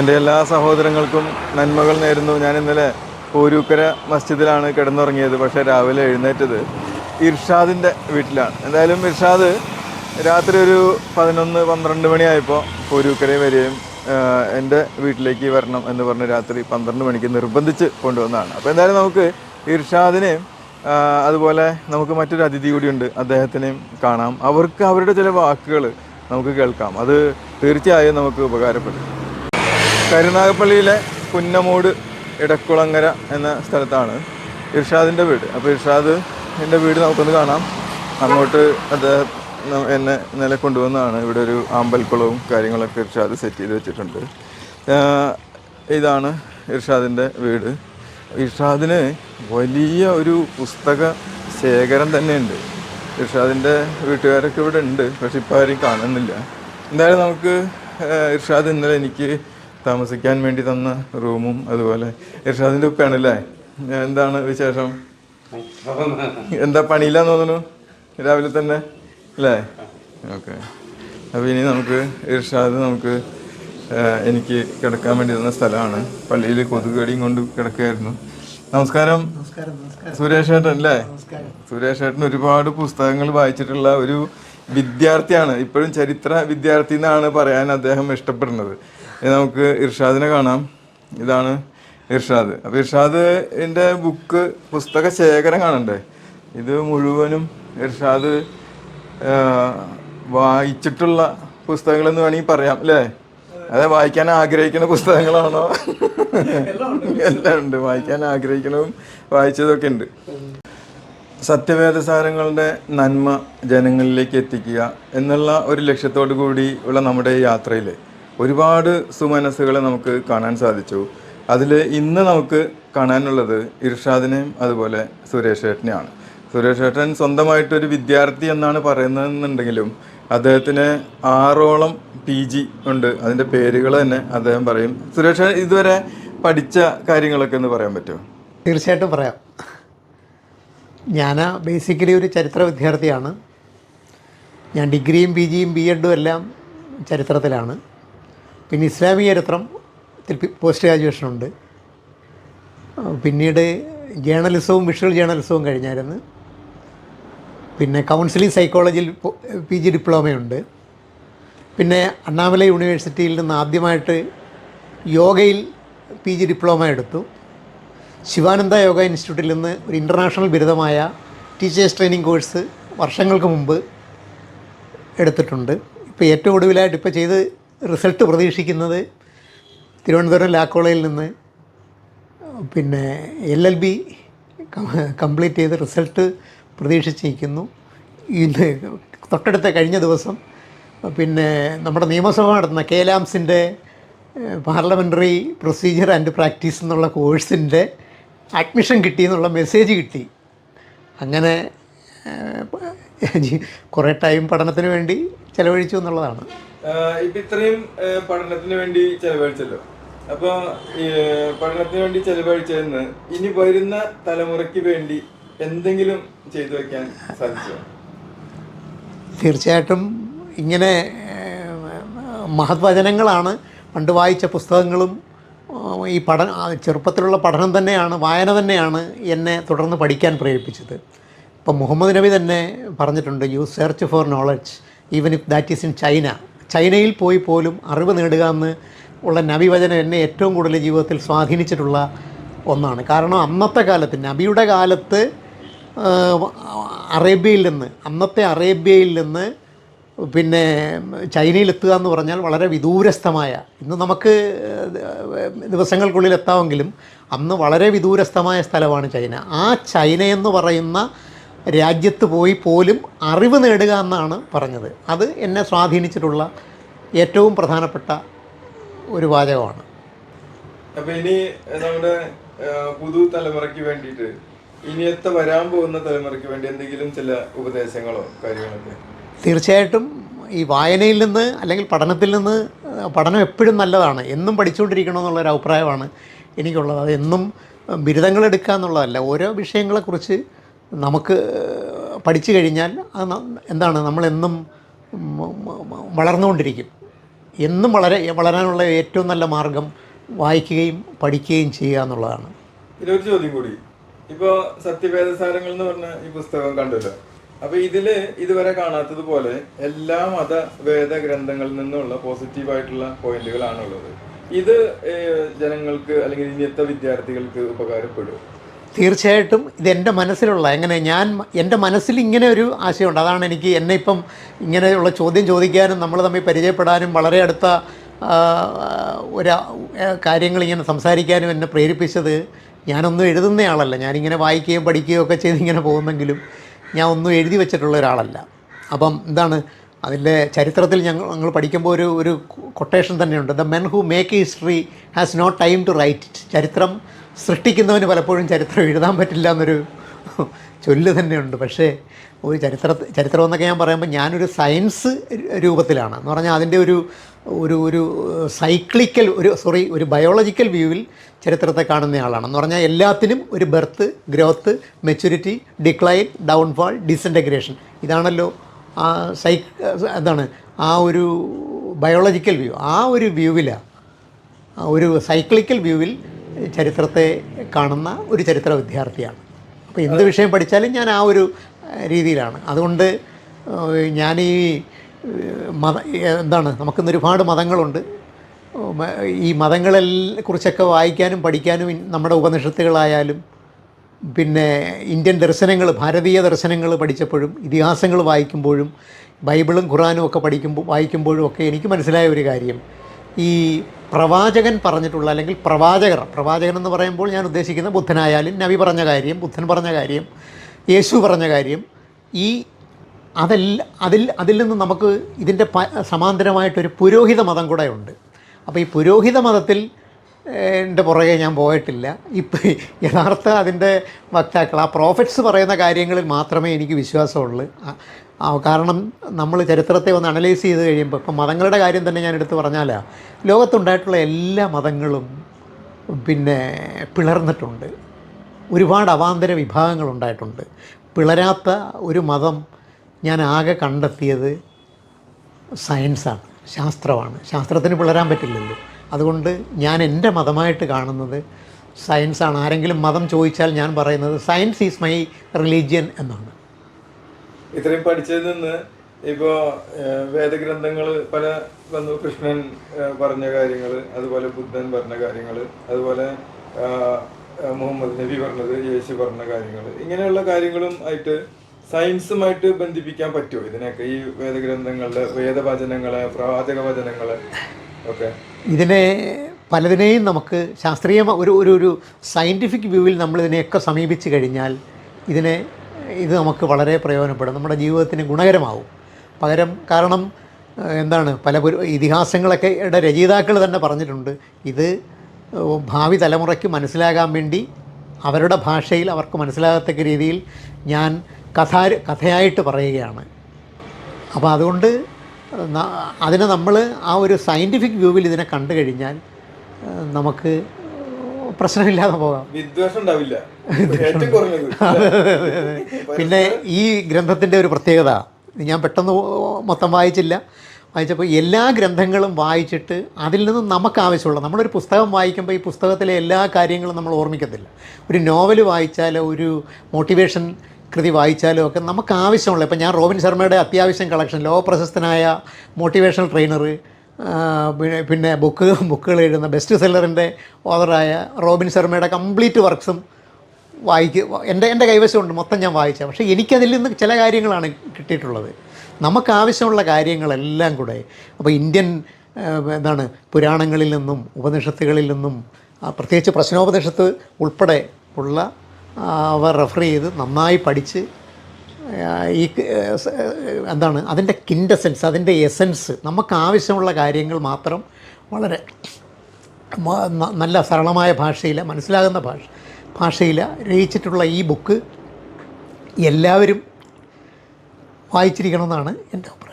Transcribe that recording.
എന്റെ എല്ലാ സഹോദരങ്ങൾക്കും നന്മകൾ നേരുന്നു. ഞാൻ ഇന്നലെ പോരൂക്കര മസ്ജിദിലാണ് കിടന്നുറങ്ങിയത് പക്ഷേ രാവിലെ എഴുന്നേറ്റത് ഇർഷാദിന്റെ വീട്ടിലാണ്. എന്തായാലും ഇർഷാദ് രാത്രി ഒരു പതിനൊന്ന് പന്ത്രണ്ട് മണിയായപ്പോൾ പോരൂക്കരയിൽ വരികയും എന്റെ വീട്ടിലേക്ക് വരണം എന്ന് പറഞ്ഞ് രാത്രി പന്ത്രണ്ട് മണിക്ക് നിർബന്ധിച്ച് കൊണ്ടുവന്നതാണ്. അപ്പോൾ എന്തായാലും നമുക്ക് ഇർഷാദിനെയും അതുപോലെ നമുക്ക് മറ്റൊരു അതിഥി കൂടിയുണ്ട് അദ്ദേഹത്തിനെയും കാണാം. അവർക്ക് അവരുടെ ചില വാക്കുകൾ നമുക്ക് കേൾക്കാം. അത് തീർച്ചയായും നമുക്ക് ഉപകാരപ്പെടും. കരുനാഗപ്പള്ളിയിലെ കുന്നമൂട് ഇടക്കുളങ്ങര എന്ന സ്ഥലത്താണ് ഇർഷാദിന്റെ വീട്. അപ്പോൾ ഇർഷാദ് എന്റെ വീട് നമുക്കൊന്ന് കാണാം. അങ്ങോട്ട് അദ്ദേഹം എന്നെ ഇന്നലെ കൊണ്ടുവന്നതാണ്. ഇവിടെ ഒരു ആമ്പൽക്കുളവും കാര്യങ്ങളൊക്കെ ഇർഷാദ് സെറ്റ് ചെയ്ത് വെച്ചിട്ടുണ്ട്. ഇതാണ് ഇർഷാദിന്റെ വീട്. ഇർഷാദിന് വലിയ ഒരു പുസ്തക ശേഖരം തന്നെയുണ്ട്. ഇർഷാദിന്റെ വീട്ടുകാരൊക്കെ ഇവിടെ ഉണ്ട് പക്ഷെ ഇപ്പോൾ ആരും കാണുന്നില്ല. എന്തായാലും നമുക്ക് ഇർഷാദ് ഇന്നലെ എനിക്ക് താമസിക്കാൻ വേണ്ടി തന്ന റൂമും അതുപോലെ. ഇർഷാദിന്റെ ഉപ്പാണല്ലേ എന്താണ് വിശേഷം? എന്താ പണിയില്ലാന്ന് തോന്നുന്നു? രാവിലെ തന്നെ? അല്ലേ? ഓക്കെ. അപ്പോൾ ഇനി നമുക്ക് ഇർഷാദ് നമുക്ക് എനിക്ക് കിടക്കാൻ വേണ്ടി തന്ന സ്ഥലമാണ്. പള്ളിയിൽ കൊതുകടിയും കൊണ്ട് കിടക്കുകയായിരുന്നു. നമസ്കാരം. സുരേഷ് ഏട്ടൻ അല്ലേ? സുരേഷ് ഏട്ടൻ ഒരുപാട് പുസ്തകങ്ങൾ വായിച്ചിട്ടുള്ള ഒരു വിദ്യാർത്ഥിയാണ്. ഇപ്പോഴും ചരിത്ര വിദ്യാർത്ഥി എന്നാണ് പറയാൻ അദ്ദേഹം ഇഷ്ടപ്പെടുന്നത്. നമുക്ക് ഇർഷാദിനെ കാണാം. ഇതാണ് ഇർഷാദ്. അപ്പോൾ ഇർഷാദിന്റെ ബുക്ക് പുസ്തക ശേഖരം കാണണ്ടേ? ഇത് മുഴുവനും ഇർഷാദ് വായിച്ചിട്ടുള്ള പുസ്തകങ്ങളെന്ന് വേണമെങ്കിൽ പറയാം അല്ലേ? അതെ വായിക്കാൻ ആഗ്രഹിക്കുന്ന പുസ്തകങ്ങളാണോ? എല്ലാം ഉണ്ട് വായിക്കാൻ ആഗ്രഹിക്കുന്നതും വായിച്ചതൊക്കെ ഉണ്ട്. സത്യവേദസാരങ്ങളുടെ നന്മ ജനങ്ങളിലേക്ക് എത്തിക്കുക എന്നുള്ള ഒരു ലക്ഷ്യത്തോടു കൂടി ഉള്ള നമ്മുടെ യാത്രയിൽ ഒരുപാട് സുമനസ്സുകളെ നമുക്ക് കാണാൻ സാധിച്ചു. അതിൽ ഇന്ന് നമുക്ക് കാണാനുള്ളത് ഇർഷാദിനെയും അതുപോലെ സുരേഷ് ഏട്ടനെയാണ്. സുരേഷ് ഏട്ടൻ സ്വന്തമായിട്ടൊരു വിദ്യാർത്ഥി എന്നാണ് പറയുന്നതെന്നുണ്ടെങ്കിലും അദ്ദേഹത്തിന് ആറോളം പി ജി ഉണ്ട്. അതിന്റെ പേരുകൾ തന്നെ അദ്ദേഹം പറയും. സുരേഷ് ഇതുവരെ പഠിച്ച കാര്യങ്ങളൊക്കെ ഒന്ന് പറയാൻ പറ്റുമോ? തീർച്ചയായിട്ടും പറയാം. ഞാൻ ബേസിക്കലി ഒരു ചരിത്ര വിദ്യാർത്ഥിയാണ്. ഞാൻ ഡിഗ്രിയും പി ജിയും ബി എഡും എല്ലാം ചരിത്രത്തിലാണ്. പിന്നെ ഇസ്ലാമിക ചരിത്രം പോസ്റ്റ് ഗ്രാജുവേഷൻ ഉണ്ട്. പിന്നീട് ജേണലിസവും വിഷ്വൽ ജേണലിസവും കഴിഞ്ഞായിരുന്നു. പിന്നെ കൗൺസിലിംഗ് സൈക്കോളജിയിൽ പി ജി ഡിപ്ലോമയുണ്ട്. പിന്നെ അണ്ണാമല യൂണിവേഴ്സിറ്റിയിൽ നിന്ന് ആദ്യമായിട്ട് യോഗയിൽ പി ജി ഡിപ്ലോമ എടുത്തു. ശിവാനന്ദ യോഗ ഇൻസ്റ്റിറ്റ്യൂട്ടിൽ നിന്ന് ഒരു ഇന്റർനാഷണൽ ബിരുദമായ ടീച്ചേഴ്സ് ട്രെയിനിങ് കോഴ്സ് വർഷങ്ങൾക്ക് മുമ്പ് എടുത്തിട്ടുണ്ട്. ഇപ്പോൾ ഏറ്റവും ഒടുവിലായിട്ട് ഇപ്പോൾ ചെയ്ത് റിസൾട്ട് പ്രതീക്ഷിക്കുന്നത് തിരുവനന്തപുരം ലാ കോളേജിൽ നിന്ന്. പിന്നെ എൽ എൽ ബി കംപ്ലീറ്റ് ചെയ്ത് റിസൾട്ട് പ്രതീക്ഷിച്ചിരിക്കുന്നു. ഇന്ന് തൊട്ടടുത്ത കഴിഞ്ഞ ദിവസം പിന്നെ നമ്മുടെ നിയമസഭ നടത്തുന്ന കേലാംസിന്റെ പാർലമെന്ററി പ്രൊസീജിയർ ആൻഡ് പ്രാക്ടീസ് എന്നുള്ള കോഴ്സിന്റെ അഡ്മിഷൻ കിട്ടി എന്നുള്ള മെസ്സേജ് കിട്ടി. അങ്ങനെ കുറേ ടൈം പഠനത്തിന് വേണ്ടി ചെലവഴിച്ചു എന്നുള്ളതാണ്. ഇപ്പം ഇത്രയും പഠനത്തിന് വേണ്ടി ചെലവഴിച്ചല്ലോ. അപ്പൊ പഠനത്തിന് വേണ്ടി ചെലവഴിച്ചതെന്ന് ഇനി വരുന്ന തലമുറയ്ക്ക് വേണ്ടി എന്തെങ്കിലും ചെയ്തു വെക്കാൻ സാധിച്ചോ? തീർച്ചയായിട്ടും ഇങ്ങനെ മഹത്വചനങ്ങളാണ് പണ്ട് വായിച്ച പുസ്തകങ്ങളും ഈ പഠന ചെറുപ്പത്തിലുള്ള പഠനം തന്നെയാണ് വായന തന്നെയാണ് എന്നെ തുടർന്ന് പഠിക്കാൻ പ്രേരിപ്പിച്ചത്. ഇപ്പം മുഹമ്മദ് നബി തന്നെ പറഞ്ഞിട്ടുണ്ട് you search for knowledge even if that is in China ചൈനയിൽ പോയി പോലും അറിവ് നേടുക എന്ന് ഉള്ള നബിവചനം എന്നെ ഏറ്റവും കൂടുതൽ ജീവിതത്തിൽ സ്വാധീനിച്ചിട്ടുള്ള ഒന്നാണ്. കാരണം അന്നത്തെ കാലത്ത് നബിയുടെ കാലത്ത് അറേബ്യയിൽ നിന്ന് അന്നത്തെ അറേബ്യയിൽ നിന്ന് പിന്നെ ചൈനയിൽ എത്തുക എന്ന് പറഞ്ഞാൽ വളരെ വിദൂരസ്ഥമായ ഇന്ന് നമുക്ക് ദിവസങ്ങൾക്കുള്ളിൽ എത്താമെങ്കിലും അന്ന് വളരെ വിദൂരസ്ഥമായ സ്ഥലമാണ് ചൈന. ആ ചൈന എന്ന് പറയുന്ന രാജ്യത്ത് പോയി പോലും അറിവ് നേടുക എന്നാണ് പറഞ്ഞത്. അത് എന്നെ സ്വാധീനിച്ചിട്ടുള്ള ഏറ്റവും പ്രധാനപ്പെട്ട ഒരു വാചകമാണ്. അപ്പോൾ ഇനി നമ്മുടെ പുതു തലമുറയ്ക്ക് വേണ്ടിയിട്ട് ഇനിയത്തെ വരാൻ പോകുന്ന തലമുറയ്ക്ക് വേണ്ടി എന്തെങ്കിലും ചില ഉപദേശങ്ങളോ കാര്യങ്ങളൊക്കെ? തീർച്ചയായിട്ടും ഈ വായനയിൽ നിന്ന് അല്ലെങ്കിൽ പഠനത്തിൽ നിന്ന് പഠനം എപ്പോഴും നല്ലതാണ്. എന്നും പഠിച്ചുകൊണ്ടിരിക്കണം എന്നുള്ളൊരു അഭിപ്രായമാണ് എനിക്കുള്ളത്. അത് എന്നും ബിരുദങ്ങൾ എടുക്കുക എന്നുള്ളതല്ല. ഓരോ വിഷയങ്ങളെക്കുറിച്ച് നമുക്ക് പഠിച്ചു കഴിഞ്ഞാൽ അത് എന്താണ് നമ്മളെന്നും വളർന്നുകൊണ്ടിരിക്കും. എന്നും വളരെ വളരാനുള്ള ഏറ്റവും നല്ല മാർഗം വായിക്കുകയും പഠിക്കുകയും ചെയ്യുക എന്നുള്ളതാണ്. ഇതിലൊരു ചോദ്യം കൂടി. ഇപ്പോൾ സത്യവേദസാരങ്ങൾ എന്ന് പറഞ്ഞ ഈ പുസ്തകം കണ്ടല്ലോ. അപ്പൊ ഇതിൽ ഇതുവരെ കാണാത്തതുപോലെ എല്ലാ മത വേദ ഗ്രന്ഥങ്ങളിൽ നിന്നുള്ള പോസിറ്റീവ് ആയിട്ടുള്ള പോയിന്റുകളാണുള്ളത്. ഇത് ജനങ്ങൾക്ക് അല്ലെങ്കിൽ ഇന്നത്തെ വിദ്യാർത്ഥികൾക്ക് ഉപകാരപ്പെടും. തീർച്ചയായിട്ടും ഇത് എന്റെ മനസ്സിലുള്ള എങ്ങനെ ഞാൻ എന്റെ മനസ്സിൽ ഇങ്ങനെ ഒരു ആശയമുണ്ട്. അതാണ് എനിക്ക് എന്നെ ഇപ്പം ഇങ്ങനെയുള്ള ചോദ്യം ചോദിക്കാനും നമ്മൾ തമ്മിൽ പരിചയപ്പെടാനും വളരെ അടുത്ത ഒരു കാര്യങ്ങൾ ഇങ്ങനെ സംസാരിക്കാനും എന്നെ പ്രേരിപ്പിച്ചത് ഞാനൊന്നും എഴുതുന്നയാളല്ല ഞാനിങ്ങനെ വായിക്കുകയും പഠിക്കുകയും ഒക്കെ ചെയ്ത് ഇങ്ങനെ പോകുന്നെങ്കിലും ഞാൻ ഒന്നും എഴുതി വെച്ചിട്ടുള്ള ഒരാളല്ല. അപ്പം എന്താണ് അതിന്റെ ചരിത്രത്തിൽ ഞങ്ങൾ ഞങ്ങൾ പഠിക്കുമ്പോൾ ഒരു ഒരു കൊട്ടേഷൻ തന്നെയുണ്ട്. The men who make history has no time to write it. ചരിത്രം സൃഷ്ടിക്കുന്നവന് പലപ്പോഴും ചരിത്രം എഴുതാൻ പറ്റില്ല എന്നൊരു ചൊല്ല് തന്നെയുണ്ട്. പക്ഷേ ഒരു ചരിത്ര ചരിത്രം എന്നൊക്കെ ഞാൻ പറയുമ്പോൾ ഞാനൊരു സയൻസ് രൂപത്തിലാണ്. എന്ന് പറഞ്ഞാൽ അതിന്റെ ഒരു ഒരു ഒരു സൈക്ലിക്കൽ ഒരു സോറി ഒരു ബയോളജിക്കൽ വ്യൂവിൽ ചരിത്രത്തെ കാണുന്ന ആളാണ്. എന്ന് പറഞ്ഞാൽ എല്ലാത്തിനും ഒരു birth growth maturity decline downfall disintegration ഇതാണല്ലോ ആ സൈ എന്താണ് ആ ഒരു ബയോളജിക്കൽ വ്യൂ. ആ ഒരു വ്യൂവിലാണ് ഒരു സൈക്ലിക്കൽ വ്യൂവിൽ ചരിത്രത്തെ കാണുന്ന ഒരു ചരിത്ര വിദ്യാർത്ഥിയാണ്. അപ്പോൾ എന്ത് വിഷയം പഠിച്ചാലും ഞാൻ ആ ഒരു രീതിയിലാണ്. അതുകൊണ്ട് ഞാൻ ഈ മത എന്താണ് നമുക്കിന്ന് ഒരുപാട് മതങ്ങളുണ്ട്. ഈ മതങ്ങളെ കുറിച്ചൊക്കെ വായിക്കാനും പഠിക്കാനും നമ്മുടെ ഉപനിഷത്തുകളായാലും പിന്നെ ഇന്ത്യൻ ദർശനങ്ങൾ ഭാരതീയ ദർശനങ്ങൾ പഠിച്ചപ്പോഴും ഇതിഹാസങ്ങൾ വായിക്കുമ്പോഴും ബൈബിളും ഖുറാനും ഒക്കെ പഠിക്കുമ്പോൾ വായിക്കുമ്പോഴും ഒക്കെ എനിക്ക് മനസ്സിലായ ഒരു കാര്യം. ഈ പ്രവാചകൻ പറഞ്ഞിട്ടുള്ള അല്ലെങ്കിൽ പ്രവാചകർ പ്രവാചകൻ എന്ന് പറയുമ്പോൾ ഞാൻ ഉദ്ദേശിക്കുന്ന ബുദ്ധനായാലും നബി പറഞ്ഞ കാര്യം ബുദ്ധൻ പറഞ്ഞ കാര്യം യേശു പറഞ്ഞ കാര്യം ഈ അതല്ല അതിൽ അതിൽ നിന്ന് നമുക്ക് ഇതിന്റെ പ സമാന്തരമായിട്ടൊരു പുരോഹിത മതം കൂടെ ഉണ്ട്. അപ്പോൾ ഈ പുരോഹിത മതത്തിൽ എന്റെ പുറകെ ഞാൻ പോയിട്ടില്ല. ഇപ്പം യഥാർത്ഥ അതിന്റെ വക്താക്കൾ ആ പ്രോഫിറ്റ്സ് പറയുന്ന കാര്യങ്ങളിൽ മാത്രമേ എനിക്ക് വിശ്വാസമുള്ളൂ. കാരണം നമ്മൾ ചരിത്രത്തെ ഒന്ന് അനലൈസ് ചെയ്ത് കഴിയുമ്പോൾ ഇപ്പം മതങ്ങളുടെ കാര്യം തന്നെ ഞാൻ എടുത്ത് പറഞ്ഞാൽ ലോകത്തുണ്ടായിട്ടുള്ള എല്ലാ മതങ്ങളും പിന്നെ പിളർന്നിട്ടുണ്ട്. ഒരുപാട് അവാന്തര വിഭാഗങ്ങളുണ്ടായിട്ടുണ്ട് പിളരാത്ത ഒരു മതം ഞാൻ ആകെ കണ്ടെത്തിയത് സയൻസാണ് ശാസ്ത്രമാണ്. ശാസ്ത്രത്തിന് പിളരാൻ പറ്റില്ലല്ലോ. അതുകൊണ്ട് ഞാൻ എന്റെ മതമായിട്ട് കാണുന്നത് സയൻസാണ് ആരെങ്കിലും മതം ചോദിച്ചാൽ ഞാൻ പറയുന്നത് സയൻസ് ഈസ് മൈ റിലീജിയൻ എന്നാണ്. ഇത്രയും പഠിച്ചതിൽ നിന്ന് ഇപ്പോ വേദഗ്രന്ഥങ്ങൾ പല വന്നു. കൃഷ്ണൻ പറഞ്ഞ കാര്യങ്ങൾ അതുപോലെ ബുദ്ധൻ പറഞ്ഞ കാര്യങ്ങൾ അതുപോലെ മുഹമ്മദ് നബി പറഞ്ഞത് യേശു പറഞ്ഞ കാര്യങ്ങൾ ഇങ്ങനെയുള്ള കാര്യങ്ങളും ആയിട്ട് സയൻസുമായിട്ട് ബന്ധിപ്പിക്കാൻ പറ്റുമോ ഇതിനൊക്കെ? ഈ വേദഗ്രന്ഥങ്ങളുടെ വേദവചനങ്ങളെ പ്രവാചക വചനങ്ങളെ ഒക്കെ? ഇതിനെ പലതിനെയും നമുക്ക് ശാസ്ത്രീയ ഒരു ഒരു സയന്റിഫിക് വ്യൂവിൽ നമ്മളിതിനെയൊക്കെ സമീപിച്ച് കഴിഞ്ഞാൽ ഇതിനെ ഇത് നമുക്ക് വളരെ പ്രയോജനപ്പെടും. നമ്മുടെ ജീവിതത്തിന് ഗുണകരമാവും. പകരം കാരണം എന്താണ് പല ഇതിഹാസങ്ങളൊക്കെ രചയിതാക്കൾ തന്നെ പറഞ്ഞിട്ടുണ്ട്. ഇത് ഭാവി തലമുറയ്ക്ക് മനസ്സിലാകാൻ വേണ്ടി അവരുടെ ഭാഷയിൽ അവർക്ക് മനസ്സിലാകത്തക്ക രീതിയിൽ ഞാൻ കഥ കഥയായിട്ട് പറയുകയാണ്. അപ്പോൾ അതുകൊണ്ട് അതിനെ നമ്മൾ ആ ഒരു സയന്റിഫിക് വ്യൂവിൽ ഇതിനെ കണ്ടു കഴിഞ്ഞാൽ നമുക്ക് പ്രശ്നമില്ലാതെ പോകാം. വിദ്വേഷം ഉണ്ടാവില്ല. ഏറ്റവും കുറഞ്ഞത്. പിന്നെ ഈ ഗ്രന്ഥത്തിന്റെ ഒരു പ്രത്യേകത ഞാൻ പെട്ടെന്ന് മൊത്തം വായിച്ചില്ല. വായിച്ചപ്പോൾ എല്ലാ ഗ്രന്ഥങ്ങളും വായിച്ചിട്ട് അതിൽ നിന്ന് നമുക്ക് ആവശ്യമുള്ള നമ്മളൊരു പുസ്തകം വായിക്കുമ്പോൾ ഈ പുസ്തകത്തിലെ എല്ലാ കാര്യങ്ങളും നമ്മൾ ഓർമ്മിക്കത്തില്ല. ഒരു നോവൽ വായിച്ചാലോ ഒരു മോട്ടിവേഷൻ കൃതി വായിച്ചാലും ഒക്കെ നമുക്ക് ആവശ്യമുള്ള ഇപ്പം ഞാൻ റോബിൻ ശർമ്മയുടെ അത്യാവശ്യം കളക്ഷൻ ലോകപ്രശസ്തനായ മോട്ടിവേഷണൽ ട്രെയിനർ പിന്നെ പിന്നെ ബുക്ക് ബുക്കുകൾ എഴുതുന്ന ബെസ്റ്റ് സെല്ലറിന്റെ ഓതറായ റോബിൻ ശർമ്മയുടെ കംപ്ലീറ്റ് വർക്ക്സും വായിക്കുക എന്റെ എന്റെ കൈവശമുണ്ട്. മൊത്തം ഞാൻ വായിച്ച. പക്ഷേ എനിക്കതിൽ നിന്ന് ചില കാര്യങ്ങളാണ് കിട്ടിയിട്ടുള്ളത്. നമുക്ക് ആവശ്യമുള്ള കാര്യങ്ങളെല്ലാം കൂടെ. അപ്പോൾ ഇന്ത്യൻ എന്താണ് പുരാണങ്ങളിൽ നിന്നും ഉപനിഷത്തുകളിൽ നിന്നും പ്രത്യേകിച്ച് പ്രശ്നോപനിഷത്ത് ഉൾപ്പെടെ ഉള്ള അവർ റെഫർ ചെയ്ത് നന്നായി പഠിച്ച് ഈ എന്താണ് അതിന്റെ കിൻഡസെൻസ് അതിന്റെ എസെൻസ്. നമുക്ക് ആവശ്യമുള്ള കാര്യങ്ങൾ മാത്രം വളരെ നല്ല സരളമായ ഭാഷയിൽ മനസ്സിലാകുന്ന ഭാഷ ഭാഷയിൽ രചിച്ചിട്ടുള്ള ഈ ബുക്ക് എല്ലാവരും വായിച്ചിരിക്കണമെന്നാണ് എന്റെ അഭിപ്രായം.